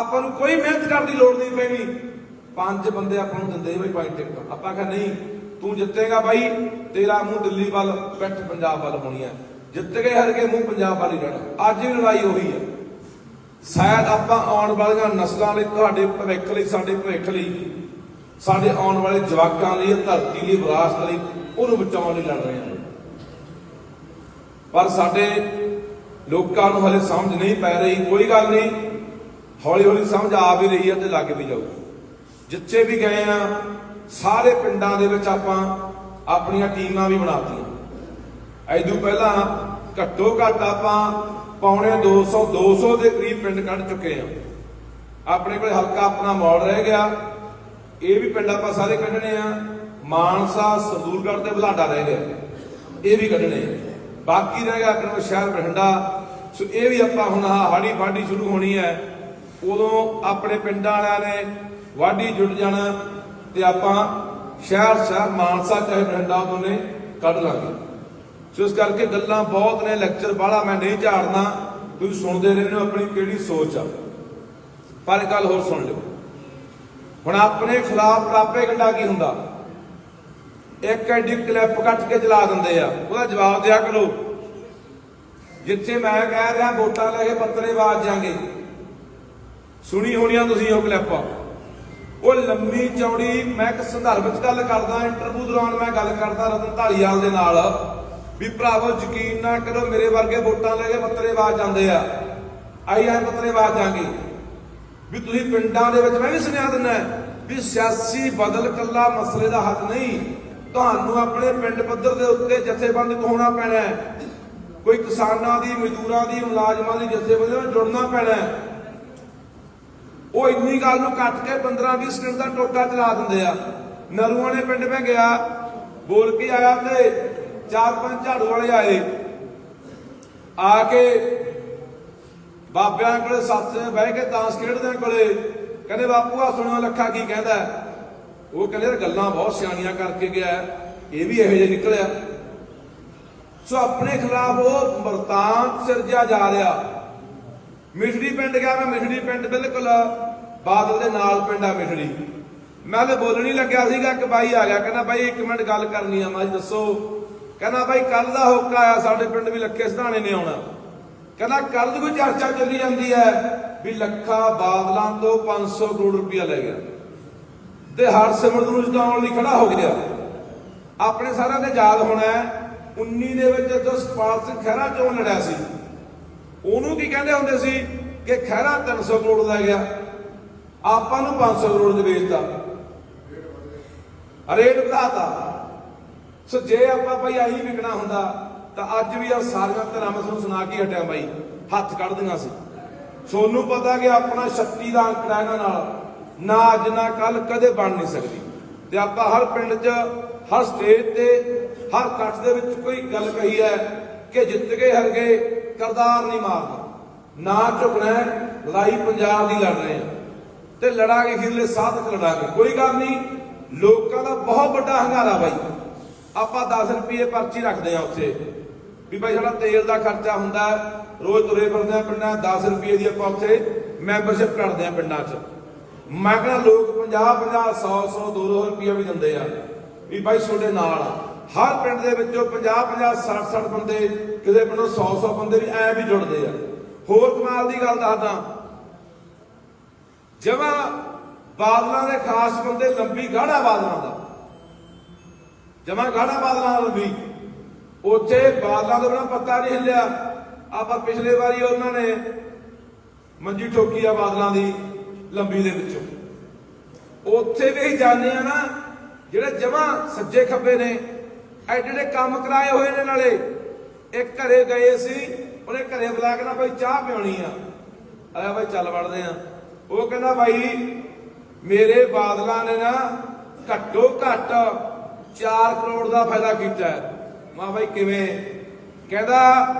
ਆਪਾਂ ਨੂੰ ਕੋਈ ਮਿਹਨਤ ਕਰਨ ਦੀ ਲੋੜ ਨਹੀਂ ਪੈਣੀ। ਪੰਜ ਬੰਦੇ ਆਪਾਂ ਨੂੰ ਦਿੰਦੇ ਬਈ ਪੁਆਇੰਟ ਟਿਕਟ ਆਪਾਂ ਕਹਾਂ, ਨਹੀਂ, ਤੂੰ ਜਿੱਤੇਗਾ ਬਾਈ, ਤੇਰਾ ਮੂੰਹ ਦਿੱਲੀ ਵੱਲ, ਪਿੱਠ ਪੰਜਾਬ ਵੱਲ ਹੋਣੀ ਹੈ। ਜਿੱਤ ਗਏ ਹਰ ਕੇ ਮੂੰਹ ਪੰਜਾਬ ਵੱਲ ਹੀ ਰਹਿਣਾ। ਅੱਜ ਵੀ ਲੜਾਈ ਉਹੀ ਹੈ। ਸ਼ਾਇਦ ਆਪਾਂ ਆਉਣ ਵਾਲੀਆਂ ਨਸਲਾਂ ਲਈ, ਤੁਹਾਡੇ ਭਵਿੱਖ ਲਈ, ਸਾਡੇ ਭਵਿੱਖ ਲਈ, ਸਾਡੇ ਆਉਣ ਵਾਲੇ ਜਵਾਕਾਂ ਲਈ, ਧਰਤੀ ਲਈ, ਵਿਰਾਸਤ ਲਈ, ਉਹਨੂੰ ਬਚਾਉਣ ਲਈ ਲੜ ਰਹੇ ਹਾਂ। ਪਰ ਸਾਡੇ ਲੋਕਾਂ ਨੂੰ ਹਲੇ ਸਮਝ ਨਹੀਂ ਪੈ ਰਹੀ, ਕੋਈ ਗੱਲ ਨਹੀਂ। ਹੌਲੀ ਹੌਲੀ ਸਮਝ ਆ ਵੀ ਰਹੀ ਹੈ ਤੇ ਲੱਗ ਵੀ ਜਾਊ ਜਿੱਥੇ ਵੀ ਗਏ ਆ, ਸਾਰੇ ਪਿੰਡਾਂ ਦੇ ਵਿੱਚ ਆਪਾਂ ਆਪਣੀਆਂ ਟੀਮਾਂ ਵੀ ਬਣਾਤੀਆਂ। ਐਦੋਂ ਪਹਿਲਾਂ ਘੱਟੋ ਘੱਟ ਆਪਾਂ ਪੌਣੇ 200 200 ਦੇ ਕਰੀਬ ਪਿੰਡ ਕੱਢ ਚੁੱਕੇ ਆ। ਆਪਣੇ ਕੋਲ ਹਲਕਾ ਆਪਣਾ ਮੌੜ ਰਹਿ ਗਿਆ। ਇਹ ਵੀ ਪਿੰਡ ਆਪਾਂ ਸਾਰੇ ਕੱਢਣੇ ਆ। ਮਾਨਸਾ ਸਰਦੂਲਗੜ੍ਹ ਤੇ ਬੁਲਾਡਾ ਰਹਿ ਗਿਆ। ਇਹ ਵੀ ਕੱਢਣੇ ਬਾਕੀ ਰਹਿ ਗਿਆ ਆਪਣੇ ਕੋਲ ਸ਼ਹਿਰ ਬਠਿੰਡਾ। ਸੋ ਇਹ ਵੀ ਆਪਾਂ ਹੁਣ ਹਾੜੀ ਬਾਡੀ ਸ਼ੁਰੂ ਹੋਣੀ ਹੈ। ਉਦੋਂ ਆਪਣੇ ਪਿੰਡਾਂ ਵਾਲਿਆਂ ਨੇ ਵਾਢੀ ਜੁੜ ਜਾਣਾ ਤੇ ਆਪਾਂ ਸ਼ਹਿਰ ਸ਼ਹਿਰ ਮਾਨਸਾ ਚਾਹੇ ਬਠਿੰਡਾ ਉਦੋਂ ਨੇ ਕੱਢ ਲਾਂਗੇ। ਸੋ ਇਸ ਕਰਕੇ ਗੱਲਾਂ ਬਹੁਤ ਨੇ ਲੈਕਚਰ ਬਾਹਲਾ ਮੈਂ ਨਹੀਂ ਝਾੜਨਾ, ਤੁਸੀਂ ਸੁਣਦੇ ਰਹਿੰਦੇ ਹੋ ਆਪਣੀ ਕਿਹੜੀ ਸੋਚ ਆ। ਪਰ ਇੱਕ ਗੱਲ ਹੋਰ ਸੁਣ ਲਿਓ। ਹੁਣ ਆਪਣੇ ਖਿਲਾਫ ਪ੍ਰਾਪੇ ਗੰਡਾ ਕੀ ਹੁੰਦਾ? ਇੱਕ ਐਡੀ ਕਲਿੱਪ ਕੱਟ ਕੇ ਚਲਾ ਦਿੰਦੇ ਆ। ਉਹਦਾ ਜਵਾਬ ਦਿਆ ਕਰੋ। ਜਿੱਥੇ ਮੈਂ ਕਹਿ ਰਿਹਾ ਵੋਟਾਂ ਲੈ ਕੇ ਪੱਤਰੇ ਬਾਜ ਜਾਾਂਗੇ ਸੁਣੀ ਹੋਣੀਆਂ ਤੁਸੀਂ ਉਹ ਕਲਿੱਪ ਉਹ ਲੰਮੀ ਚੌੜੀ, ਮੈਂ ਇੱਕ ਸੰਦਰਭ ਵਿੱਚ ਗੱਲ ਕਰਦਾ ਇੰਟਰਵਿਊ ਦੌਰਾਨ ਮੈਂ ਗੱਲ ਕਰਦਾ ਰਤਨ ਢਾਲੀਵਾਲ ਦੇ ਨਾਲ। ਵੀ ਭਰਾਵੋ, ਯਕੀਨ ਨਾ ਕਰੋ, ਮੇਰੇ ਵਰਗੇ ਵੋਟਾਂ ਲੈ ਕੇ ਪੱਤਰੇ ਜਾਂਦੇ ਆ। ਆਈ ਆਈ ਪੱਤਰੇ ਬਾਜ ਵੀ ਤੁਸੀਂ ਪਿੰਡਾਂ ਦੇ ਵਿੱਚ, ਮੈਂ ਵੀ ਸੁਣਿਆ ਦਿੰਦਾ ਵੀ ਸਿਆਸੀ ਬਦਲ ਕੱਲਾ ਮਸਲੇ ਦਾ ਹੱਲ ਨਹੀਂ। ਤੁਹਾਨੂੰ ਆਪਣੇ ਪਿੰਡ ਪੱਧਰ ਦੇ ਉੱਤੇ ਜਥੇਬੰਦ ਹੋਣਾ ਪੈਣਾ ਕੋਈ ਕਿਸਾਨਾਂ ਦੀ, ਮਜ਼ਦੂਰਾਂ ਦੀ, ਮੁਲਾਜ਼ਮਾਂ ਦੀ ਜਥੇਬੰਦੀ ਨਾਲ ਜੁੜਨਾ ਪੈਣਾ ਉਹ ਇੰਨੀ ਗੱਲ ਨੂੰ ਕੱਟ ਕੇ 15 20 ਸਕਿੰਟ ਦਾ ਟੋਕਾ ਚਲਾ ਦਿੰਦੇ ਆ। ਨਰੂਆਂ ਨੇ ਪਿੰਡ ਮੈਂ ਗਿਆ, ਬੋਲ ਕੇ ਆਇਆ ਤੇ ਚਾਰ ਪੰਜ ਝਾੜੂ ਵਾਲੇ ਆਏ। ਆ ਕੇ ਬਾਬਿਆਂ ਕੋਲੇ ਸੱਤ ਬਹਿ ਕੇ ਤਾਂਸ ਖੇਡਦੇ ਕੋਲੇ। ਕਹਿੰਦੇ, ਬਾਪੂ ਆ ਸੁਣਿਓ ਲੱਖਾ ਕੀ ਕਹਿੰਦਾ ਉਹ ਕਹਿੰਦੇ, ਯਾਰ ਗੱਲਾਂ ਬਹੁਤ ਸਿਆਣੀਆਂ ਕਰਕੇ ਗਿਆ ਇਹ ਵੀ ਇਹੋ ਜਿਹਾ ਨਿਕਲਿਆ। ਸੋ ਆਪਣੇ ਖਿਲਾਫ ਉਹ ਵਰਤਾਂਤ ਸਿਰਜਿਆ ਜਾ ਰਿਹਾ। ਮਿਠੜੀ ਪਿੰਡ ਗਿਆ ਮੈਂ, ਮਿਠੜੀ ਪਿੰਡ ਬਿਲਕੁਲ ਬਾਦਲ ਦੇ ਨਾਲ ਪਿੰਡ ਆ ਮਿਠੜੀ। ਮੈਂ ਤੇ ਬੋਲਣ ਹੀ ਲੱਗਿਆ ਸੀਗਾ, ਇੱਕ ਬਾਈ ਆ ਗਿਆ, ਕਹਿੰਦਾ ਬਾਈ ਇੱਕ ਮਿੰਟ ਗੱਲ ਕਰਨੀ ਆ, ਮੈਂ ਦੱਸੋ। ਕਹਿੰਦਾ ਬਾਈ ਕੱਲ ਦਾ ਹੋਕਾ ਆਇਆ ਸਾਡੇ ਪਿੰਡ ਵੀ ਲੱਖੇ ਸਧਾਣੇ ਨੇ ਆਉਣਾ। ਕਹਿੰਦਾ ਕੱਲ ਦੀ ਕੋਈ ਚਰਚਾ ਚੱਲੀ ਜਾਂਦੀ ਹੈ ਵੀ ਲੱਖਾ ਬਾਦਲਾਂ ਤੋਂ 500 ਕਰੋੜ ਰੁਪਇਆ ਲੈ ਗਿਆ। ਤੇ ਹਰਸਿਮਰਤ ਨੂੰ ਜਿਤਾਉਣ ਲਈ ਖੜਾ ਹੋ ਗਿਆ। ਆਪਣੇ ਸਾਰਿਆਂ ਦੇ ਯਾਦ ਹੋਣਾ ਹੈ 19 ਦੇ ਵਿੱਚ ਜਦੋਂ ਸੁਖਪਾਲ ਸਿੰਘ ਖਹਿਰਾ ਚੋਣ ਲੜਿਆ ਸੀ? ਉਹਨੂੰ ਕੀ ਕਹਿੰਦੇ ਹੁੰਦੇ ਸੀ ਕਿ ਖਹਿਰਾ 300 ਕਰੋੜ ਦਾ ਗਿਆ ਆਪਾਂ ਨੂੰ 500 ਕਰੋੜ ਦੇ ਵੇਚਦਾ ਰੇਟ ਵਧਾਤਾ। ਸੋ ਜੇ ਆਪਾਂ ਭਾਈ ਆਹੀ ਵਿਕਣਾ ਹੁੰਦਾ, ਤਾਂ ਅੱਜ ਵੀ ਆ ਸਾਰੀਆਂ ਧਰਾਂ ਮੈਂ ਤੁਹਾਨੂੰ ਸੁਣਾ ਕੇ ਹਟਿਆ ਬਾਈ ਹੱਥ ਕੱਢਦੀਆਂ ਸੀ। ਸੋਨੂੰ ਪਤਾ ਕਿ ਆਪਣਾ ਸ਼ਕਤੀ ਦਾ ਅੰਕੜਾ ਇਹਨਾਂ ਨਾਲ, ਨਾ ਅੱਜ, ਨਾ ਕੱਲ ਕਦੇ ਬਣ ਨਹੀਂ ਸਕਦੀ। ਤੇ ਆਪਾਂ ਹਰ ਪਿੰਡ 'ਚ, ਹਰ ਸਟੇਜ ਤੇ, ਹਰ ਇਕੱਠ ਦੇ ਵਿੱਚ ਕੋਈ ਗੱਲ ਕਹੀ ਹੈ ਕਿ ਜਿੱਤ ਗਏ ਹਰ ਗਏ ਕਰਦਾਰ ਨਹੀਂ ਮਾਰਨਾ। ਨਾ ਝੁਕਣਾ ਲੜਾਈ ਪੰਜਾਬ ਦੀ ਲੜ ਰਹੇ ਆ ਤੇ ਲੜਾਂਗੇ ਖਿਰਲੇ ਸਾਹ ਤੱਕ ਲੜਾਂਗੇ। ਕੋਈ ਗੱਲ ਨਹੀਂ, ਲੋਕਾਂ ਦਾ ਬਹੁਤ ਵੱਡਾ ਹੰਗਾਰਾ ਬਾਈ। ਆਪਾਂ 10 ਰੁਪਏ ਪਰਚੀ ਰੱਖਦੇ ਆ ਉੱਥੇ। ਵੀ ਭਾਈ ਸਾਡਾ ਤੇਲ ਦਾ ਖਰਚਾ ਹੁੰਦਾ ਰੋਜ਼ ਤੁਰੇ ਫਿਰਦੇ ਆ ਪਿੰਡਾਂ 10 ਰੁਪਏ ਦੀ ਆਪਾਂ ਉੱਥੇ ਮੈਂਬਰਸ਼ਿਪ ਕਰਦੇ ਆ ਪਿੰਡਾਂ 'ਚ। ਮੈਂ ਕਹਿੰਦਾ ਲੋਕ 50 50 100 100 200 ਰੁਪਏ ਵੀ ਦਿੰਦੇ ਆ। ਵੀ ਭਾਈ ਤੁਹਾਡੇ ਨਾਲ ਆ। ਹਰ ਪਿੰਡ ਦੇ ਵਿੱਚੋਂ 50 50 60 60 ਬੰਦੇ ਕਿਤੇ ਪਿੰਡੋਂ 100 100 ਬੰਦੇ ਵੀ ਐ ਵੀ ਜੁੜਦੇ ਆ। ਹੋਰ ਕਮਾਲ ਦੀ ਗੱਲ ਦੱਸਦਾ, ਜਮਾ ਬਾਦਲਾਂ ਦੇ ਖਾਸ ਬੰਦੇ ਲੰਬੀ ਗਾੜਾ ਬਾਦਲਾਂ ਦਾ। ਜਮਾ ਗਾੜਾ ਬਾਦਲਾਂ ਦਾ ਲੰਬੀ। ਉੱਥੇ ਬਾਦਲਾਂ ਤੋਂ ਬਿਨਾ ਪੱਤਾ ਨਹੀਂ ਹਿੱਲਿਆ। ਆਪਾਂ ਪਿਛਲੇ ਵਾਰੀ ਉਹਨਾਂ ਨੇ ਮੰਜੀ ਠੋਕੀ ਆ ਬਾਦਲਾਂ ਦੀ ਲੰਬੀ ਦੇ ਵਿੱਚੋਂ। ਉੱਥੇ ਵੀ ਅਸੀਂ ਜਾਂਦੇ ਆ ਨਾ, ਜਿਹੜੇ ਜਮਾ ਸੱਜੇ ਖੱਬੇ ਨੇ ਐਡੇ ਐਡੇ ਕੰਮ ਕਰਾਏ ਹੋਏ ਨੇ ਨਾਲੇ। ਇੱਕ ਘਰੇ ਗਏ ਸੀ, ਉਹਨੇ ਘਰੇ ਬੁਲਾ ਕੇ ਨਾ ਭਾਈ ਚਾਹ ਪਿਉਣੀ ਆ। ਆਇਆ ਭਾਈ ਚੱਲ ਵੜਦੇ ਆ। ਉਹ ਕਹਿੰਦਾ ਭਾਈ ਮੇਰੇ ਬਾਦਲਾਂ ਨੇ ਨਾ ਘੱਟੋ ਘੱਟ 4 ਕਰੋੜ ਦਾ ਫਾਇਦਾ ਕੀਤਾ ਹੈ। ਮਾ ਭਾਈ ਕਿਵੇਂ? ਕਹਿੰਦਾ,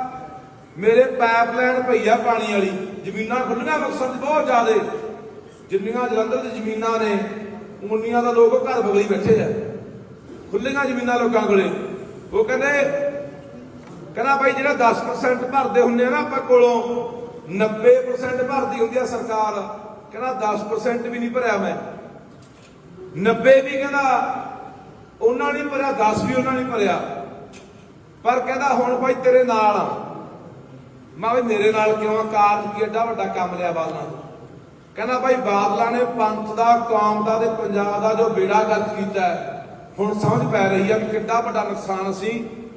ਮੇਰੇ ਪਾਈਪਲਾਈਨ ਭਈਆ ਪਾਣੀ ਵਾਲੀ। ਜ਼ਮੀਨਾਂ ਖੁੱਲੀਆਂ ਮਕਸਦ ਬਹੁਤ ਜ਼ਿਆਦੇ। ਜਿੰਨੀਆਂ ਜਲੰਧਰ ਦੀ ਜ਼ਮੀਨਾਂ ਨੇ, ਉਨੀਆਂ ਦਾ ਲੋਕ ਘਰ ਬਗਲੀ ਬੈਠੇ ਆ। ਖੁੱਲੀਆਂ ਜ਼ਮੀਨਾਂ ਲੋਕਾਂ ਕੋਲੇ। ਉਹ ਕਹਿੰਦੇ ਕਹਿੰਦਾ ਭਾਈ ਜਿਹੜਾ 10% ਭਰਦੇ ਹੁੰਦੇ ਆ ਨਾ ਆਪਾਂ ਕੋਲੋਂ 90% ਭਰਦੀ ਹੁੰਦੀ ਆ ਸਰਕਾਰ। ਕਹਿੰਦਾ 10% ਵੀ ਨਹੀਂ ਭਰਿਆ ਮੈਂ। 90 ਵੀ ਕਹਿੰਦਾ ਉਹਨਾਂ ਨੇ ਭਰਿਆ 10 ਵੀ ਉਹਨਾਂ ਨੇ ਭਰਿਆ। ਪਰ ਕਹਿੰਦਾ ਹੁਣ ਭਾਈ ਤੇਰੇ ਨਾਲ ਆ। ਮੈਂ ਵੀ ਮੇਰੇ ਨਾਲ ਕਿਉਂ ਆ? ਕਾਰਜ ਕੀ ਏਡਾ ਵੱਡਾ ਕੰਮ ਲਿਆ ਬਾਦਲਾਂ ਨੇ। ਕਹਿੰਦਾ ਭਾਈ ਬਾਦਲਾਂ ਨੇ ਪੰਥ ਦਾ ਕੌਮ ਦਾ ਤੇ ਪੰਜਾਬ ਦਾ ਜੋ ਬੇੜਾ ਗਰਕ ਕੀਤਾ ਹੈ, ਹੁਣ ਸਮਝ ਪੈ ਰਹੀ ਆ ਕਿ ਕਿੱਡਾ ਵੱਡਾ ਨੁਕਸਾਨ ਅਸੀਂ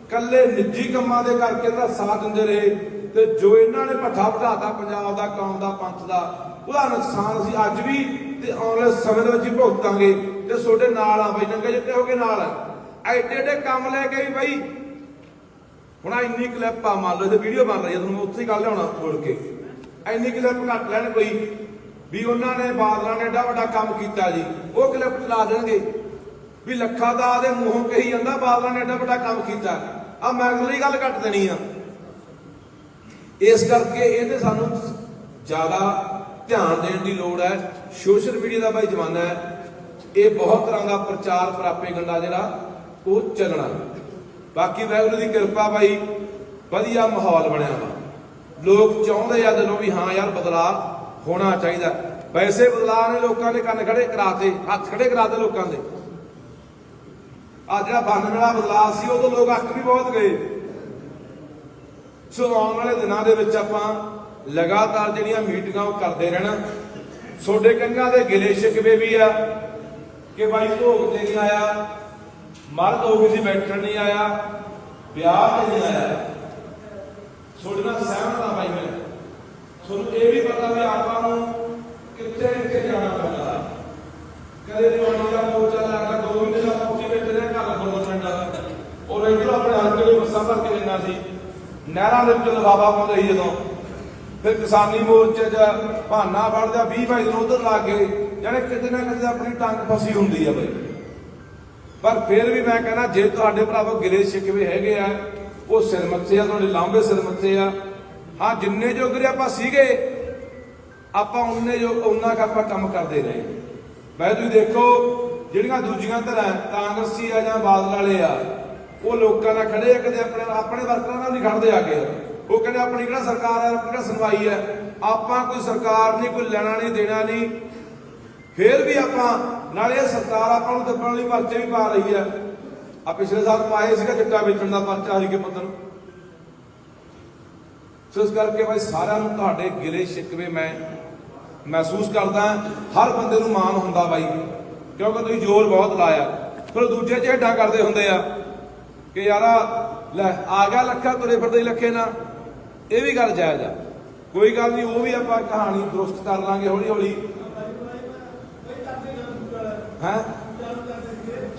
ਕੱਲੇ ਨਿੱਜੀ ਕੰਮਾਂ ਦੇ ਕਰਕੇ ਇਹਦਾ ਸਾਥ ਦਿੰਦੇ ਰਹੇ ਤੇ ਜੋ ਇਹਨਾਂ ਨੇ ਭੱਠਾ ਬਿਠਾਤਾ ਪੰਜਾਬ ਦਾ, ਕੌਮ ਦਾ, ਪੰਥ ਦਾ, ਉਹਦਾ ਨੁਕਸਾਨ ਅਸੀਂ ਅੱਜ ਵੀ ਤੇ ਆਉਣ ਵਾਲੇ ਸਮੇਂ ਦੇ ਵਿੱਚ ਹੀ ਭੁਗਤਾਂਗੇ ਤੇ ਤੁਹਾਡੇ ਨਾਲ ਆ ਬਾਈ, ਨੰਗੇ ਜਿੱਤੇ ਹੋਗੇ ਨਾਲ। ਐਡੇ ਐਡੇ ਕੰਮ ਲੈ ਕੇ ਵੀ ਬਾਈ। ਹੁਣ ਇੰਨੀ ਕਲਿੱਪ ਆ, ਮੰਨ ਲਓ ਇਹ ਵੀਡੀਓ ਬਣ ਰਹੀ ਹੈ ਤੁਹਾਨੂੰ ਉੱਥੇ ਹੀ ਗੱਲ ਲਿਆਉਣਾ ਮੁੜ ਕੇ। ਇੰਨੀ ਕਲਿੱਪ ਘੱਟ ਲੈਣ ਕੋਈ ਵੀ ਉਹਨਾਂ ਨੇ ਬਾਦਲਾਂ ਨੇ ਏਡਾ ਵੱਡਾ ਕੰਮ ਕੀਤਾ ਜੀ। ਉਹ ਕਲਿੱਪ ਚਲਾ ਦੇਣਗੇ। ਵੀ ਲੱਖਾਂ ਦਾ ਦੇ ਮੂੰਹੋਂ ਕਹੀ ਜਾਂਦਾ, ਬਾਦਲਾਂ ਨੇ ਐਡਾ ਵੱਡਾ ਕੰਮ ਕੀਤਾ। ਆ ਮੈਂ ਗੱਲ ਕੱਟ ਦੇਣੀ ਆ। ਇਸ ਕਰਕੇ ਇਹਦੇ ਸਾਨੂੰ ਜ਼ਿਆਦਾ ਧਿਆਨ ਦੇਣ ਦੀ ਲੋੜ ਹੈ। ਸੋਸ਼ਲ ਮੀਡੀਆ ਦਾ ਬਾਈ ਜ਼ਮਾਨਾ ਹੈ। ਇਹ ਬਹੁਤ ਤਰ੍ਹਾਂ ਦਾ ਪ੍ਰਚਾਰ ਪ੍ਰਾਪੇਗੰਡਾ ਜਿਹੜਾ ਉਹ ਚੱਲਣਾ। ਬਾਕੀ ਵਾਹਿਗੁਰੂ ਦੀ ਕਿਰਪਾ ਭਾਈ ਵਧੀਆ ਮਾਹੌਲ ਬਣਿਆ ਵਾ। ਲੋਕ ਚਾਹੁੰਦੇ ਆ ਦਿਲੋਂ ਵੀ ਹਾਂ ਯਾਰ ਬਦਲਾਅ ਹੋਣਾ ਚਾਹੀਦਾ। ਵੈਸੇ ਬਦਲਾਅ ਨੇ ਲੋਕਾਂ ਦੇ ਕੰਨ ਖੜੇ ਕਰਾਤੇ, ਹੱਥ ਖੜੇ ਕਰਾਤੇ ਲੋਕਾਂ ਦੇ। ਆ ਜਿਹੜਾ ਬੰਨ ਵਾਲਾ ਬਦਲਾਅ ਸੀ, ਉਦੋਂ ਲੋਕ ਅੱਕ ਵੀ ਬਹੁਤ ਗਏ। ਸੋ ਆਉਣ ਵਾਲੇ ਦਿਨਾਂ ਦੇ ਵਿੱਚ ਆਪਾਂ ਲਗਾਤਾਰ ਜਿਹੜੀਆਂ ਮੀਟਿੰਗਾਂ ਉਹ ਕਰਦੇ ਰਹਿਣਾ। ਛੋਡੇ ਕੰਨਾਂ ਦੇ ਗਿਲੇ ਸ਼ਿਕਵੇ ਵੀ ਆ ਕਿ ਬਾਈ ਭੋਗ ਤੇ ਨਹੀਂ ਆਇਆ ਮਰਦ ਹੋ ਗਈ ਸੀ ਬੈਠਣ ਨਹੀਂ ਆਇਆ, ਵਿਆਹ ਤੇ ਨਹੀਂ ਆਇਆ। ਛੋਡੇ ਨਾਲ ਸਹਿਮਤ ਆ ਬਾਈ ਮੈਂ। ਤੁਹਾਨੂੰ ਇਹ ਵੀ ਪਤਾ ਵੀ ਆਪਾਂ ਨੂੰ ਕਿੱਥੇ ਕਿੱਥੇ ਜਾਣਾ ਪੈਂਦਾ। ਕਦੇ ਜਵਾਨੀ ਦਾ ਮੋਰਚਾ ਲੱਗਾ ਦੋ ਮਹੀਨੇ ਦਾ ਪਹੁੰਚੀ ਬੈਠੇ ਰਹੇ ਘਰ ਕੋਲ ਪਿੰਡਾ ਔਰ ਇਧਰ ਆਪਣੇ ਹਲਕੇ ਦੇ ਬੱਸਾਂ ਸੀ? ਨਹਿਰਾਂ ਦੇ ਵਿੱਚ ਲਫਾਫਾ ਪਾਉਂਦੇ ਸੀ ਜਦੋਂ, ਫਿਰ ਕਿਸਾਨੀ ਮੋਰਚੇ 'ਚ ਬਹਾਨਾ ਫੜਦਾ 20 ਭਾਈ ਦਿਨ ਉਧਰ ਲੱਗ ਗਏ ਜਾਨੇ ਕਿਤੇ ਨਾ ਕਿਤੇ ਆਪਣੀ ਟੰਗ ਫਸੀ ਹੁੰਦੀ ਆ ਬਈ। ਪਰ ਫਿਰ ਵੀ ਮੈਂ ਕਹਿੰਦਾ, ਜੇ ਤੁਹਾਡੇ ਭਰਾਵੋ ਗਿਲੇ ਸ਼ਿਕਵੇ ਹੈਗੇ ਆ, ਉਹ ਸਿਰ ਮੱਥੇ ਆ, ਤੁਹਾਡੇ ਲਾਂਬੇ ਸਿਰ ਮੱਥੇ ਆ। ਹਾਂ, ਜਿੰਨੇ ਜੋਗਰੇ ਆਪਾਂ ਸੀਗੇ, ਆਪਾਂ ਉਹਨੇ ਜੋ ਉਹਨਾਂ ਕੁ ਆਪਾਂ ਕੰਮ ਕਰਦੇ ਰਹੇ। ਮੈਂ ਤੁਸੀਂ ਦੇਖੋ, ਜਿਹੜੀਆਂ ਦੂਜੀਆਂ ਧਰਾਂ, ਕਾਂਗਰਸੀ ਆ ਜਾਂ ਬਾਦਲ ਵਾਲੇ ਆ ਉਹ ਲੋਕਾਂ ਨਾਲ ਖੜੇ ਆ, ਕਦੇ ਆਪਣੇ ਆਪਣੇ ਵਰਕਰਾਂ ਨਾਲ ਨਹੀਂ ਖੜਦੇ ਆ ਕੇ ਉਹ ਕਹਿੰਦੇ ਆਪਣੀ ਕਿਹੜਾ ਸਰਕਾਰ ਹੈ, ਆਪਣੀ ਕਿਹੜਾ ਸੁਣਵਾਈ ਹੈ। ਆਪਾਂ ਕੋਈ ਸਰਕਾਰ ਨਹੀਂ, ਕੋਈ ਲੈਣਾ ਨਹੀਂ, ਦੇਣਾ ਨਹੀਂ। ਫੇਰ ਵੀ ਆਪਾਂ, ਨਾਲੇ ਇਹ ਸਰਕਾਰ ਆਪਾਂ ਨੂੰ ਦੱਬਣ ਲਈ ਪਰਚੇ ਵੀ ਪਾ ਰਹੀ ਹੈ। ਆ ਪਿਛਲੇ ਸਾਲ ਪਾਏ ਸੀਗਾ ਚਿੱਟਾ ਵੇਚਣ ਦਾ ਪਰਚਾ ਹਰੀ ਕੇ ਪਤਨ ਸੋ ਇਸ ਕਰਕੇ ਭਾਈ ਸਾਰਿਆਂ ਨੂੰ ਤੁਹਾਡੇ ਗਿਲੇ ਸ਼ਿਕਵੇ ਮੈਂ ਮਹਿਸੂਸ ਕਰਦਾ ਹਰ ਬੰਦੇ ਨੂੰ ਮਾਣ ਹੁੰਦਾ ਬਾਈ, ਕਿਉਂਕਿ ਤੁਸੀਂ ਜ਼ੋਰ ਬਹੁਤ ਲਾਇਆ। ਫਿਰ ਦੂਜੇ ਝੇਡਾਂ ਕਰਦੇ ਹੁੰਦੇ ਆ। ਕਿ ਯਾਰਾ, ਲੈ, ਆ ਗਿਆ ਲੱਖਾ ਤੁਰੇ ਫਿਰਦੇ ਲੱਖੇ ਨਾ ਇਹ ਵੀ ਗੱਲ ਜਾਇਜ਼ ਆ। ਕੋਈ ਗੱਲ ਨਹੀਂ, ਉਹ ਵੀ ਆਪਾਂ ਕਹਾਣੀ ਦਰੁਸਤ ਕਰ ਲਾਂਗੇ ਹੌਲੀ ਹੌਲੀ ਹੈ?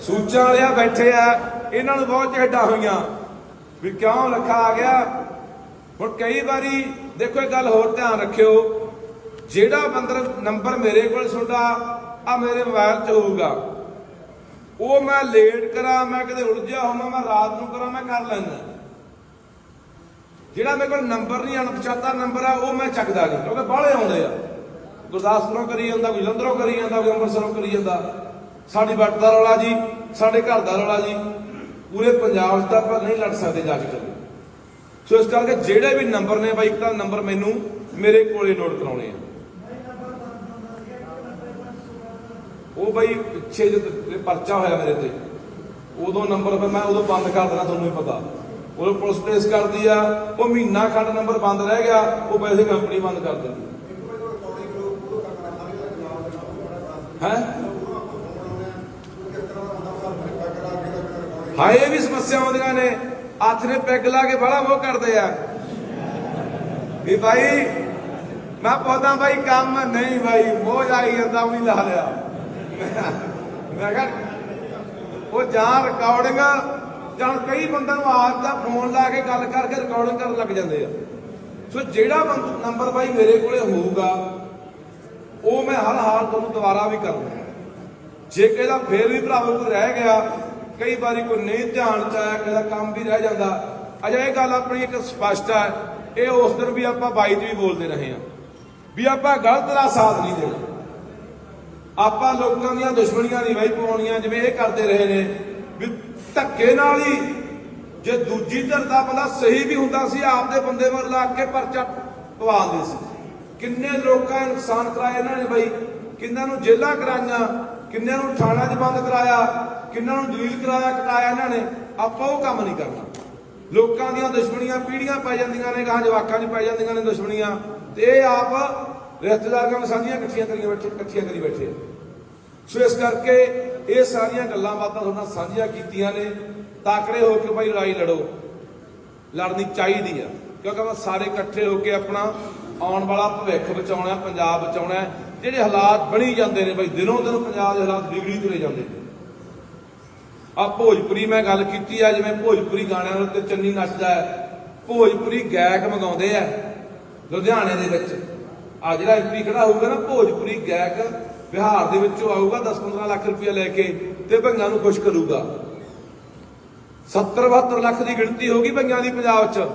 ਸੂਚਾਂ ਵਾਲਿਆ ਬੈਠੇ ਆ, ਇਹਨਾਂ ਨੂੰ ਬਹੁਤ ਝੇਡਾਂ ਹੋਈਆਂ। ਵੀ ਕਿਉਂ ਲੱਖਾ ਆ ਗਿਆ? ਹੁਣ ਕਈ ਵਾਰੀ, ਦੇਖੋ ਇਹ ਗੱਲ ਹੋਰ ਧਿਆਨ ਰੱਖਿਓ। ਜਿਹੜਾ ਬੰਦਰ ਨੰਬਰ ਮੇਰੇ ਕੋਲ ਤੁਹਾਡਾ ਆ ਮੇਰੇ ਮੋਬਾਈਲ 'ਚ ਹੋਊਗਾ। ਉਹ ਮੈਂ ਲੇਟ ਕਰਾਂ, ਮੈਂ ਕਦੇ ਉਲਝਿਆ ਹੋਵਾਂ ਮੈਂ ਰਾਤ ਨੂੰ ਕਰਾਂ, ਮੈਂ ਕਰ ਲੈਂਦਾ। ਜਿਹੜਾ ਮੇਰੇ ਕੋਲ ਨੰਬਰ ਨਹੀਂ, ਅਣਪਛਾਤਾ ਨੰਬਰ ਆ, ਉਹ ਮੈਂ ਚੱਕਦਾ ਨਹੀਂ, ਕਿਉਂਕਿ ਬਾਹਲੇ ਆਉਂਦੇ ਆ। ਗੁਰਦਾਸਪੁਰੋਂ ਕਰੀ ਜਾਂਦਾ, ਕੋਈ ਜਲੰਧਰੋਂ ਕਰੀ ਜਾਂਦਾ, ਕੋਈ ਅੰਮ੍ਰਿਤਸਰੋਂ ਕਰੀ ਜਾਂਦਾ। ਸਾਡੀ ਵੱਟ ਦਾ ਰੌਲਾ ਜੀ, ਸਾਡੇ ਘਰ ਦਾ ਰੌਲਾ ਜੀ। ਪੂਰੇ ਪੰਜਾਬ 'ਚ ਤਾਂ ਆਪਾਂ ਨਹੀਂ ਲੜ ਸਕਦੇ ਜਾ ਕੇ ਸੋ ਇਸ ਕਰਕੇ ਜਿਹੜੇ ਵੀ ਨੰਬਰ ਨੇ ਬਾਈ, ਇੱਕ ਤਾਂ ਨੰਬਰ ਮੈਨੂੰ ਮੇਰੇ ਕੋਲੇ ਨੋਟ ਕਰਾਉਣੇ ਆ। ਉਹ ਬਾਈ ਪਿੱਛੇ ਜਦ ਪਰਚਾ ਹੋਇਆ ਮੇਰੇ ਤੇ, ਉਦੋਂ ਨੰਬਰ ਫਿਰ ਮੈਂ ਉਦੋਂ ਬੰਦ ਕਰ ਦੇਣਾ, ਤੁਹਾਨੂੰ ਹੀ ਪਤਾ। ਉਹ ਪੁਲਿਸ ਟ੍ਰੇਸ ਕਰਦੀ ਆ, ਉਹ ਮਹੀਨਾ ਖੰਡ ਨੰਬਰ ਬੰਦ ਰਹਿ ਗਿਆ, ਉਹ ਪੈਸੇ ਕੰਪਨੀ ਬੰਦ ਕਰ ਦਿੰਦੀ। ਹੈ? ਹਾਂ ਇਹ ਵੀ ਸਮੱਸਿਆ ਆਉਂਦੀਆਂ ਨੇ। ਹੱਥ ਨੇ ਪੈਗ ਲਾ ਕੇ ਬੜਾ ਉਹ ਕਰਦੇ ਆ। ਵੀ ਭਾਈ ਮੈਂ ਪੌਦਾ ਭਾਈ ਕੰਮ ਨਹੀਂ ਭਾਈ ਮੋਹ ਆਈ ਜਾਂਦਾ ਵੀ ਲਾ ਲਿਆ। ਮੈਂ ਕਿਹਾ, ਉਹ ਜਾਂ ਰਿਕਾਰਡਿੰਗ ਜਾਂ ਕਈ ਬੰਦਿਆਂ ਨੂੰ ਆਪ ਦਾ ਫੋਨ ਲਾ ਕੇ ਗੱਲ ਕਰਕੇ ਰਿਕਾਰਡਿੰਗ ਕਰਨ ਲੱਗ ਜਾਂਦੇ ਆ। ਸੋ ਜਿਹੜਾ ਬੰਦ ਨੰਬਰ ਬਾਈ ਮੇਰੇ ਕੋਲੇ ਹੋਊਗਾ, ਉਹ ਮੈਂ ਹਰ ਹਾਲ ਤੁਹਾਨੂੰ ਦੁਬਾਰਾ ਵੀ ਕਰੂੰਗਾ ਜੇ ਕਿਸੇ ਦਾ ਫੇਰ ਵੀ ਭਰਾਵੋ ਕੋਈ ਰਹਿ ਗਿਆ, ਕਈ ਵਾਰੀ ਕੋਈ ਨਹੀਂ ਧਿਆਨ ਚ ਆਇਆ, ਕਿਸੇ ਦਾ ਕੰਮ ਵੀ ਰਹਿ ਜਾਂਦਾ, ਅਜਾ ਇਹ ਗੱਲ ਆਪਣੀ ਇੱਕ ਸਪਸ਼ਟ ਹੈ, ਇਹ ਉਸ ਦਿਨ ਵੀ ਆਪਾਂ ਬਾਈ ਚ ਵੀ ਬੋਲਦੇ ਰਹੇ ਹਾਂ, ਵੀ ਆਪਾਂ ਗਲਤ ਦਾ ਸਾਥ ਨਹੀਂ ਦੇਣਾ। ਆਪਾਂ ਲੋਕਾਂ ਦੀਆਂ ਦੁਸ਼ਮਣੀਆਂ ਨਹੀਂ ਬਾਈ ਪਵਾਉਣੀਆਂ ਜਿਵੇਂ ਇਹ ਕਰਦੇ ਰਹੇ ਨੇ। ਵੀ ਧੱਕੇ ਨਾਲ ਹੀ ਜੇ ਦੂਜੀ ਧਿਰ ਦਾ ਬੰਦਾ ਸਹੀ ਵੀ ਹੁੰਦਾ ਸੀ, ਆਪਦੇ ਬੰਦੇ ਮਰ ਲਾ ਕੇ ਪਰਚਾ ਪਵਾ ਸੀ। ਕਿੰਨੇ ਲੋਕਾਂ ਦਾ ਨੁਕਸਾਨ ਕਰਾਇਆ ਇਹਨਾਂ ਨੇ ਬਈ? ਕਿੰਨਾਂ ਨੂੰ ਜੇਲਾਂ ਕਰਾਈਆਂ? ਕਿੰਨਿਆਂ ਨੂੰ ਥਾਣਾ 'ਚ ਬੰਦ ਕਰਾਇਆ? ਕਿੰਨਾਂ ਨੂੰ ਜਲੀਲ ਕਰਾਇਆ, ਕਟਾਇਆ ਇਹਨਾਂ ਨੇ? ਆਪਾਂ ਉਹ ਕੰਮ ਨਹੀਂ ਕਰਨਾ। ਲੋਕਾਂ ਦੀਆਂ ਦੁਸ਼ਮਣੀਆਂ ਪੀੜੀਆਂ ਪੈ ਜਾਂਦੀਆਂ ਨੇ ਗਾਂ ਜਵਾਕਾਂ 'ਚ ਪੈ ਜਾਂਦੀਆਂ ਨੇ ਦੁਸ਼ਮਣੀਆਂ। ਤੇ ਇਹ ਆਪ ਰਿਸ਼ਤੇਦਾਰਾਂ ਨਾਲ ਸਾਂਝੀਆਂ ਇਕੱਠੀਆਂ ਕਰੀ ਬੈਠੇ, ਇਕੱਠੀਆਂ ਕਰੀ ਬੈਠੇ। ਸੋ ਇਸ ਕਰਕੇ ਇਹ ਸਾਰੀਆਂ ਗੱਲਾਂ ਬਾਤਾਂ ਤੁਹਾਡੇ ਸਾਂਝੀਆਂ ਕੀਤੀਆਂ ਨੇ। ਤਾਕੜੇ ਹੋ ਕੇ ਭਾਈ ਲੜਾਈ ਲੜੋ। ਲੜਨੀ ਚਾਹੀਦੀ ਆ। ਕਿਉਂਕਿ ਮੈਂ ਸਾਰੇ ਇਕੱਠੇ ਹੋ ਕੇ ਆਪਣਾ ਆਉਣ ਵਾਲਾ ਭਵਿੱਖ ਬਚਾਉਣਾ, ਪੰਜਾਬ ਬਚਾਉਣਾ ਜਿਹੜੇ ਹਾਲਾਤ ਬਣੀ ਜਾਂਦੇ ਨੇ ਭਾਈ, ਦਿਨੋਂ ਦਿਨ ਪੰਜਾਬ ਦੇ ਹਾਲਾਤ ਵਿਗੜੀ ਤੁਰੇ ਜਾਂਦੇ ਨੇ। ਆ ਭੋਜਪੁਰੀ ਮੈਂ ਗੱਲ ਕੀਤੀ ਆ, ਜਿਵੇਂ ਭੋਜਪੁਰੀ ਗਾਣਿਆਂ ਦੇ ਉੱਤੇ ਚੰਨੀ ਨੱਚਦਾ ਹੈ। ਭੋਜਪੁਰੀ ਗਾਇਕ ਮੰਗਾਉਂਦੇ ਆ, ਲੁਧਿਆਣੇ ਦੇ ਵਿੱਚ। ਆ ਜਿਹੜਾ ਐਮਪੀ ਖੜਾ ਹੋਊਗਾ ਨਾ ਭੋਜਪੁਰੀ ਗਾਇਕ ਬਿਹਾਰ ਦੇ ਵਿੱਚੋਂ ਆਊਗਾ 10-15 ਲੱਖ ਰੁਪਏ ਲੈ ਕੇ ਤੇ ਭੰਗਾਂ ਨੂੰ ਖੁਸ਼ ਕਰੂਗਾ। 70-72 ਲੱਖ ਦੀ ਗਿਣਤੀ ਹੋਗੀ ਭੰਗਾਂ ਦੀ ਪੰਜਾਬ 'ਚ।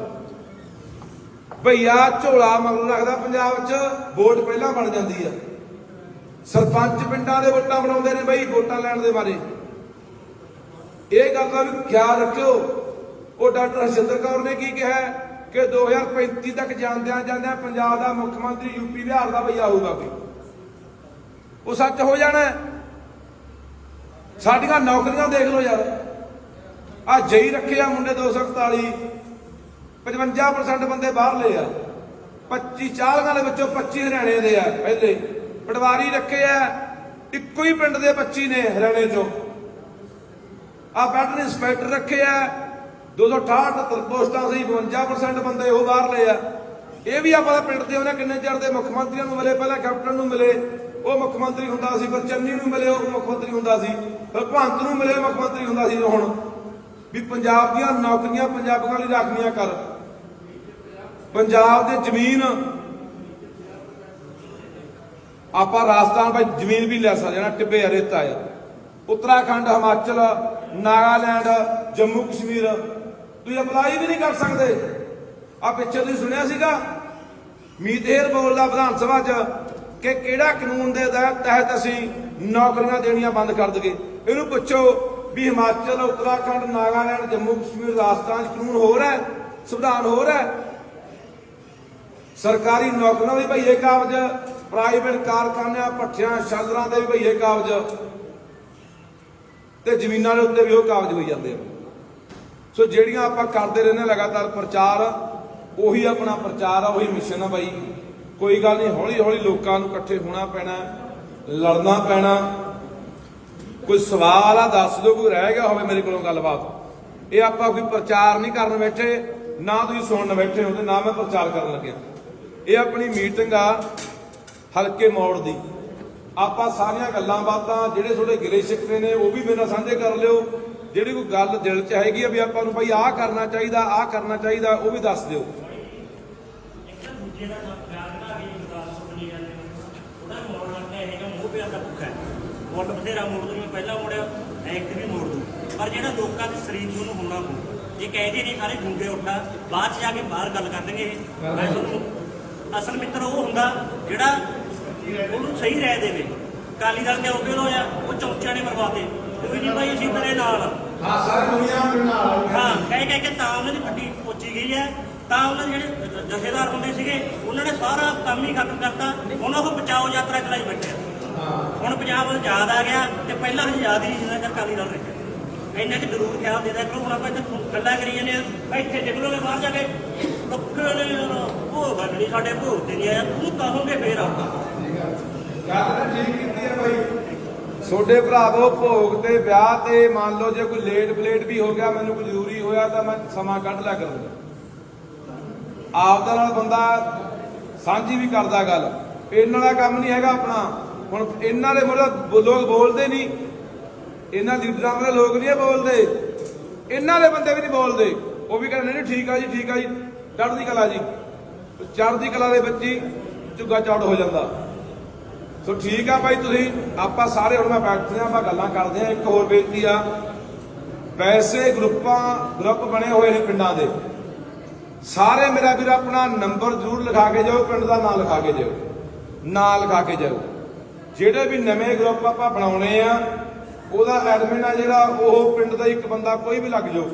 ਭਈਆ ਝੋਲਾ ਮੰਗ ਰੱਖਦਾ ਪੰਜਾਬ 'ਚ, ਵੋਟ ਪਹਿਲਾਂ ਬਣ ਜਾਂਦੀ ਆ। ਸਰਪੰਚ ਪਿੰਡਾਂ ਦੇ ਵੋਟਾਂ ਬਣਾਉਂਦੇ ਨੇ ਬਈ ਵੋਟਾਂ ਲੈਣ ਦੇ ਬਾਰੇ। ਇਹ ਗੱਲ ਦਾ ਵੀ ਖਿਆਲ ਰੱਖਿਓ। ਉਹ ਡਾਕਟਰ ਹਰਜਿੰਦਰ ਕੌਰ ਨੇ ਕੀ ਕਿਹਾ ਕਿ 2035 ਤੱਕ ਜਾਂਦਿਆਂ ਜਾਂਦਿਆਂ ਪੰਜਾਬ ਦਾ ਮੁੱਖ ਮੰਤਰੀ ਯੂਪੀ ਬਿਹਾਰ ਦਾ ਬਈਆ ਹੋਊਗਾ ਕੋਈ। ਉਹ ਸੱਚ ਹੋ ਜਾਣਾ ਸਾਡੀਆਂ ਨੌਕਰੀਆਂ ਦੇਖ ਲਓ ਯਾਰ। ਆ ਜਈ ਰੱਖੇ ਆ ਮੁੰਡੇ 241 55% ਬੰਦੇ ਬਾਹਰਲੇ ਆ। 25 ਚਾਲਗਾਂ ਦੇ ਵਿੱਚੋਂ 25 ਹਰਿਆਣੇ ਦੇ ਆ, ਪਹਿਲੇ। ਪਟਵਾਰੀ ਰੱਖੇ ਆ, ਇੱਕੋ ਹੀ ਪਿੰਡ ਦੇ 25 ਨੇ ਹਰਿਆਣੇ ਚੋਂ। ਆ ਬੈਟਨ ਇੰਸਪੈਕਟਰ ਰੱਖੇ ਆ। 268 ਪੋਸਟਾਂ ਸੀ 52% ਬੰਦੇ ਉਹ ਬਾਹਰਲੇ ਆ। ਇਹ ਵੀ ਆਪਾਂ ਪਿੰਡ ਦੇ ਉਹਨੇ ਕਿੰਨੇ ਚਿਰ ਦੇ ਮੁੱਖ ਮੰਤਰੀਆਂ ਨੂੰ ਮਿਲੇ ਪਹਿਲਾਂ ਕੈਪਟਨ ਨੂੰ ਮਿਲੇ ਉਹ ਮੁੱਖ ਮੰਤਰੀ ਹੁੰਦਾ ਸੀ ਫਿਰ ਚੰਨੀ ਨੂੰ ਮਿਲੇ ਉਹ ਮੁੱਖ ਮੰਤਰੀ ਹੁੰਦਾ ਸੀ ਫਿਰ ਭੰਤ ਨੂੰ ਮਿਲੇ ਮੁੱਖ ਮੰਤਰੀ ਹੁੰਦਾ ਸੀ ਹੁਣ ਵੀ ਪੰਜਾਬ ਦੀਆਂ ਨੌਕਰੀਆਂ ਪੰਜਾਬੀਆਂ ਲਈ ਰੱਖਣੀਆਂ ਕਰ। ਪੰਜਾਬ ਦੇ ਜ਼ਮੀਨ ਆਪਾਂ ਰਾਜਸਥਾਨ ਵਿੱਚ ਜ਼ਮੀਨ ਵੀ ਲੈ ਸਕਦੇ ਹਾਂ ਟਿੱਬੇ ਆ, ਰੇਤਾ ਆ। ਉੱਤਰਾਖੰਡ ਹਿਮਾਚਲ ਨਾਗਾਲੈਂਡ ਜੰਮੂ ਕਸ਼ਮੀਰ ਤੁਸੀਂ ਅਪਲਾਈ ਵੀ ਨਹੀਂ ਕਰ ਸਕਦੇ। ਆ ਪਿੱਛੇ ਤੁਸੀਂ ਸੁਣਿਆ ਸੀਗਾ? ਮੀਤੇਰ ਬੋਲਦਾ ਵਿਧਾਨ ਸਭਾ 'ਚ ਕਿ ਕਿਹੜਾ ਕਾਨੂੰਨ ਦੇ ਤਹਿ- ਤਹਿਤ ਅਸੀਂ ਨੌਕਰੀਆਂ ਦੇਣੀਆਂ ਬੰਦ ਕਰ ਦਈਏ। ਇਹਨੂੰ ਪੁੱਛੋ ਵੀ ਹਿਮਾਚਲ, ਉੱਤਰਾਖੰਡ, ਨਾਗਾਲੈਂਡ, ਜੰਮੂ ਕਸ਼ਮੀਰ, ਰਾਜਸਥਾਨ 'ਚ ਕਾਨੂੰਨ ਹੋਰ ਹੈ? ਸੰਵਿਧਾਨ ਹੋਰ ਹੈ? ਸਰਕਾਰੀ ਨੌਕਰੀਆਂ ਵੀ ਭਈਏ ਕਾਬਜ ਪ੍ਰਾਈਵੇਟ ਕਾਰਖਾਨਿਆਂ, ਭੱਠਿਆਂ ਸ਼ਾਲਰਾਂ ਦੇ ਵੀ ਭਈਏ ਕਾਬਜ। ਤੇ ਜ਼ਮੀਨਾਂ ਦੇ ਉੱਤੇ ਵੀ ਉਹ ਕਾਬਜ ਹੋਈ ਜਾਂਦੇ ਆ। ਸੋ ਜਿਹੜੀਆਂ ਆਪਾਂ ਕਰਦੇ ਰਹਿੰਦੇ ਹਾਂ ਲਗਾਤਾਰ ਪ੍ਰਚਾਰ, ਉਹੀ ਆਪਣਾ ਪ੍ਰਚਾਰ ਆ, ਉਹੀ ਮਿਸ਼ਨ ਆ ਬਾਈ। ਕੋਈ ਗੱਲ ਨਹੀਂ ਹੌਲੀ ਹੌਲੀ ਲੋਕਾਂ ਨੂੰ ਇਕੱਠੇ ਹੋਣਾ ਪੈਣਾ, ਲੜਨਾ ਪੈਣਾ। ਕੋਈ ਸਵਾਲ ਆ, ਦੱਸ ਦਿਓ, ਕੋਈ ਰਹਿ ਗਿਆ ਹੋਵੇ ਮੇਰੇ ਕੋਲੋਂ ਗੱਲਬਾਤ। ਇਹ ਆਪਾਂ ਕੋਈ ਪ੍ਰਚਾਰ ਨਹੀਂ ਕਰਨ ਬੈਠੇ, ਨਾ ਤੁਸੀਂ ਸੁਣਨ ਬੈਠੇ ਹੋ ਤੇ ਨਾ ਮੈਂ ਪ੍ਰਚਾਰ ਕਰਨ ਲੱਗਿਆ। ਇਹ ਆਪਣੀ ਮੀਟਿੰਗ ਆ, ਹਲਕੇ ਮੋੜ ਦੀ। ਆਪਾਂ ਸਾਰੀਆਂ ਗੱਲਾਂ ਬਾਤਾਂ, ਜਿਹੜੇ ਤੁਹਾਡੇ ਗਿਲੇ ਸ਼ਿਕਵੇ ਨੇ, ਉਹ ਵੀ ਮੇਰੇ ਨਾਲ ਸਾਂਝੇ ਕਰ ਲਿਓ। ਜਿਹੜੀ ਕੋਈ ਗੱਲ ਦਿਲ 'ਚ ਹੈਗੀ ਆ ਵੀ ਆਪਾਂ ਨੂੰ ਭਾਈ ਆਹ ਕਰਨਾ ਚਾਹੀਦਾ ਆਹ ਕਰਨਾ ਚਾਹੀਦਾ ਉਹ ਵੀ ਦੱਸ ਦਿਓ। ਇੱਕ ਦੂਜੇ ਦਾ ਖਿਆਲ ਨਾ ਵੀ ਵਿਕਾਸ ਸੁਣੀ ਜਾਂਦੇ ਨੇ ਉਹਦਾ ਮੋੜ ਲੱਗਦਾ ਇਹ ਜਿਹਾ ਮੋਹ ਪਿਆਰ ਦਾ ਭੁੱਖਾ ਹੈ। ਮੁੱਲ ਬਥੇਰਾ ਮੋੜ ਦੂੰ ਮੈਂ ਪਹਿਲਾਂ ਮੋੜਿਆ ਐਂਕ ਵੀ ਮੋੜ ਦੂੰ ਪਰ ਜਿਹੜਾ ਲੋਕਾਂ ਦੇ ਸਰੀਰ ਨੂੰ ਉਹਨੂੰ ਹੋਣਾ ਪਊ ਇਹ ਕਹਿੰਦੇ ਨਹੀਂ ਸਾਰੇ ਗੁੰਗੇ ਉੱਠਾ ਬਾਅਦ ਚ ਜਾ ਕੇ ਬਾਹਰ ਗੱਲ ਕਰਨਗੇ ਮੈਂ ਤੁਹਾਨੂੰ ਅਸਲ ਮਿੱਤਰ ਉਹ ਹੁੰਦਾ ਜਿਹੜਾ ਉਹਨੂੰ ਸਹੀ ਰਹਿ ਦੇਵੇ। ਕਾਲੀ ਦਲ ਦੇ ਔਕੇ ਹੋਇਆ ਉਹ ਚੌਂਚਿਆਂ ਨੇ ਮਰਵਾਤੇ ਕੋਈ ਨਹੀਂ ਭਾਈ ਅਸੀਂ ਤੇਰੇ ਨਾਲ ਆ। ਹਾਂ ਸਾਰੇ ਦੁਨੀਆ ਦੇ ਨਾਲ ਹਾਂ ਕਹਿ ਕਹਿ ਕੇ ਤਾਂ ਉਹਨਾਂ ਦੀ ਗੱਡੀ ਪਹੁੰਚੀ ਗਈ ਹੈ। ਤਾਂ ਉਹਨਾਂ ਦੇ ਜਿਹੜੇ ਜਥੇਦਾਰ ਹੁੰਦੇ ਸੀਗੇ ਉਹਨਾਂ ਨੇ ਸਾਰਾ ਕੰਮ ਹੀ ਖਤਮ ਕਰਤਾ। ਹੁਣ ਉਹ ਬਚਾਓ ਯਾਤਰਾ ਚਲਾਈ ਬੈਠੇ ਹੁਣ ਪੰਜਾਬ ਨੂੰ ਯਾਦ ਆ ਗਿਆ ਤੇ ਪਹਿਲਾਂ ਹਜੇ ਯਾਦ ਹੀ ਜਿੰਨਾ ਚਿਰ ਕਾਲੀ ਦਲ ਰਹੇ ਇੰਨਾ ਕਿ ਜ਼ਰੂਰ ਖਿਆਲ ਦੇ ਦਿਆ ਕਰੋ ਹੁਣ ਆਪਾਂ ਇੱਥੇ ਗੱਲਾਂ ਕਰੀ ਜਾਂਦੇ ਆ। ਇੱਥੇ ਨਿਕਲੋਗੇ ਬਾਹਰ ਜਾ ਕੇ। ਲੱਖੇ ਨੇ ਉਹ ਬੰਦਣੀ ਸਾਡੇ ਭੋਗ ਤੇ ਨਹੀਂ ਆਇਆ। ਤੂੰ ਕਹੋਗੇ ਫੇਰ ਆਉਂਦਾ। ਗੱਲ ਤਾਂ ਠੀਕ ਕੀਤੀ ਹੈ ਬਾਈ। ਛੋਡੇ ਭਰਾਵੋ ਭੋਗ ਤੇ ਵਿਆਹ ਤੇ ਮੰਨ ਲਓ ਜੇ ਕੋਈ ਲੇਟ ਬਲੇਟ ਵੀ ਹੋ ਗਿਆ, ਮੈਨੂੰ ਕੋਈ ਜ਼ਰੂਰੀ ਹੋਇਆ ਤਾਂ ਮੈਂ ਸਮਾਂ ਕੱਢ ਲਿਆ ਕਰੂੰਗਾ। ਦੇ ਨਾਲ ਬੰਦਾ ਸਾਂਝੀ ਵੀ ਕਰਦਾ ਗੱਲ। ਇਹਨਾਂ ਦਾ ਕੰਮ ਨਹੀਂ ਹੈਗਾ ਆਪਣਾ। ਹੁਣ ਇਹਨਾਂ ਦੇ ਮਤਲਬ ਲੋਕ ਬੋਲਦੇ ਨਹੀਂ। ਇਹਨਾਂ ਲੀਡਰਾਂ ਦੇ ਲੋਕ ਨਹੀਂ ਬੋਲਦੇ। ਇਹਨਾਂ ਦੇ ਬੰਦੇ ਵੀ ਨਹੀਂ ਬੋਲਦੇ। ਉਹ ਵੀ ਕਹਿੰਦੇ, ਨਹੀਂ ਠੀਕ ਆ ਜੀ, ਠੀਕ ਆ ਜੀ। ਚੜ੍ਹਦੀ ਕਲਾ ਜੀ। ਚੜ੍ਹਦੀ ਕਲਾ ਦੇ ਬੱਚੀ ਹੀ ਝੁੱਗਾ ਚੌੜ ਹੋ ਜਾਂਦਾ। ਸੋ ਠੀਕ ਆ ਭਾਈ ਤੁਸੀਂ, ਆਪਾਂ ਸਾਰੇ ਹੁਣ ਮੈਂ ਬੈਠਦੇ ਆ ਆਪਾਂ ਗੱਲਾਂ ਕਰਦੇ ਆ ਇੱਕ ਹੋਰ ਬੇਨਤੀ ਆ। ਵੈਸੇ ਗਰੁੱਪਾਂ, ਗਰੁੱਪ ਬਣੇ ਹੋਏ ਨੇ ਪਿੰਡਾਂ ਦੇ। ਸਾਰੇ ਮੇਰਾ ਵੀਰ ਆਪਣਾ ਨੰਬਰ ਜ਼ਰੂਰ ਲਿਖਾ ਕੇ ਜਾਓ, ਪਿੰਡ ਦਾ ਨਾਮ ਲਿਖਾ ਕੇ ਜਾਓ। ਨਾਂ ਲਿਖਾ ਕੇ ਜਾਓ। ਜਿਹੜੇ ਵੀ ਨਵੇਂ ਗਰੁੱਪ ਆਪਾਂ ਬਣਾਉਣੇ ਆ, ਉਹਦਾ ਐਡਮਿਨ ਆ ਜਿਹੜਾ, ਉਹ ਪਿੰਡ ਦਾ ਇੱਕ ਬੰਦਾ ਕੋਈ ਵੀ ਲੱਗ ਜਾਓ।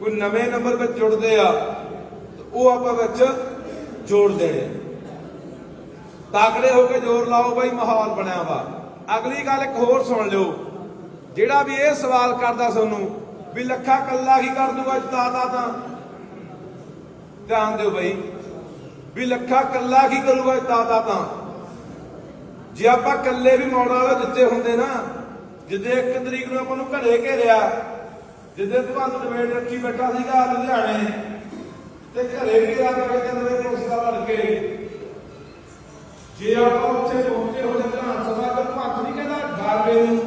ਕੋਈ ਨਵੇਂ ਨੰਬਰ ਵਿੱਚ ਜੁੜਦੇ ਆ, ਉਹ ਆਪਾਂ ਵਿੱਚ ਜੋੜ ਦੇਣੇ ਤਾਕੜੇ ਹੋ ਕੇ ਜ਼ੋਰ ਲਾਓ ਬਾਈ, ਮਾਹੌਲ ਬਣਿਆ ਵਾ। ਅਗਲੀ ਗੱਲ ਇੱਕ ਹੋਰ ਸੁਣ ਲਿਓ। ਜਿਹੜਾ ਵੀ ਇਹ ਸਵਾਲ ਕਰਦਾ ਤੁਹਾਨੂੰ ਵੀ ਲੱਖਾ ਕੱਲਾ ਕੀ ਕਰ ਦੂਗਾ ਜਿਤਾਤਾ ਤਾਂ, ਧਿਆਨ ਦਿਓ ਬਾਈ, ਵੀ ਲੱਖਾ ਕੱਲਾ ਕੀ ਕਰੂਗਾ ਜਿਤਾਤਾ ਤਾਂ। ਜੇ ਆਪਾਂ ਕੱਲੇ ਵੀ ਮੌੜਾ ਵਾਲੇ ਦਿੱਤੇ ਹੁੰਦੇ ਨਾ, ਜਿੱਦੇ ਇੱਕ ਤਰੀਕ ਨੂੰ ਆਪਾਂ ਨੂੰ ਘਰੇ ਘੇਰਿਆ, ਜਿੱਦੇ ਤੁਹਾਨੂੰ ਡਿਬੇਟ ਰੱਖੀ ਬੈਠਾ ਸੀਗਾ ਲੁਧਿਆਣੇ, ਤੇ ਘਰੇ ਘੇਰਾ ਕਰਕੇ ਉਸ ਮੇਰੇ ਕੋਲ ਜੇ ਆਪਾਂ ਉੱਥੇ ਪਹੁੰਚੇ ਹੋ ਜਾਂਦਾ ਸਭਾ ਦਾ ਭਾਗ ਨਹੀਂ ਕਹਿੰਦਾ ਗਾਰਵੇ ਨੂੰ